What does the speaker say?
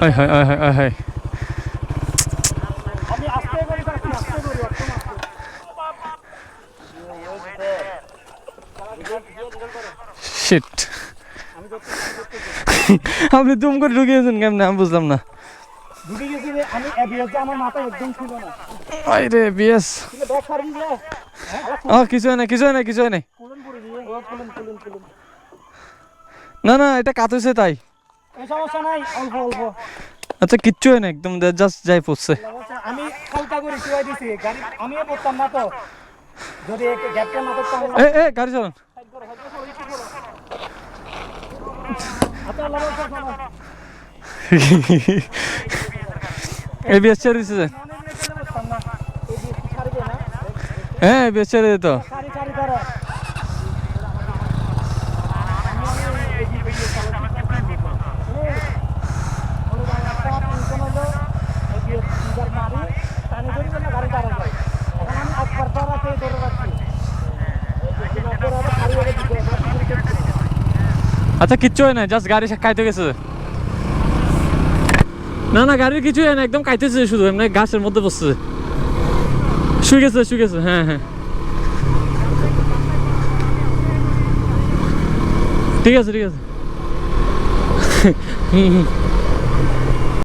হয়। হয় হয় হয় হয় শিট আপনি দুম করে ঢুকিয়েছেন কেমনে? আমি বুঝলাম না। কিছু হয় না কিছু হয় না কিছু হয় না। না না এটা কাতুছে তাই সমস্যা নাই অল্প অল্প আচ্ছা কিচ্ছু হয় না একদম জাস্ট যাই পড়ছে সমস্যা- আমি হালকা করে শুয়াই দিছি গাড়ি আমিও পড়তাম না তো যদি গ্যাপটা না এ এ গাড়ি চালান। আচ্ছা, আল্লাহ আচ্ছা কিচ্ছু হয় না জাস্ট গাড়ি খাইতে গেছে। না না, গাড়ির কিছু হয় না একদম খাইতেছে শুধু, এমনি গাছের মধ্যে বসছে। শুয়ে গেছে শুয়ে গেছে হ্যাঁ হ্যাঁ। ঠিক আছে ঠিক আছে। হুম হুম।